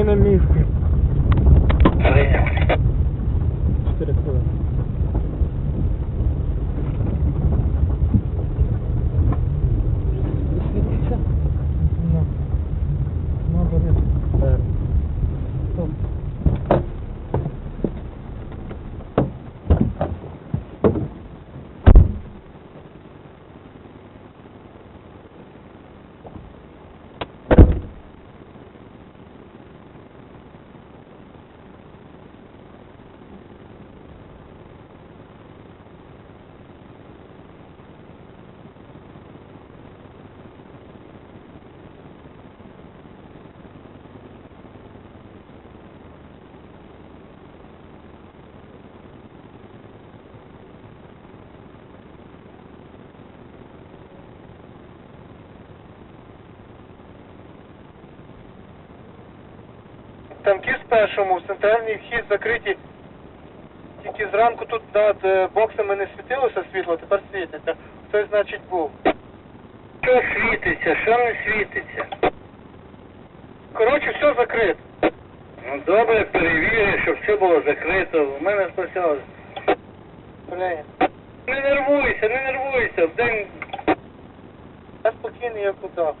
correr na mística. Танки з першому, в центральний вхід закриті. Тільки зранку тут над е, боксами не світилося світло, тепер світиться. Хтось, значить, був. Що світиться, що не світиться? Коротше, все закрито. Ну добре, перевірю, щоб все було закрито. У мене спасало. Блін. Не нервуйся, не нервуйся. В день Я спокійний, як удав.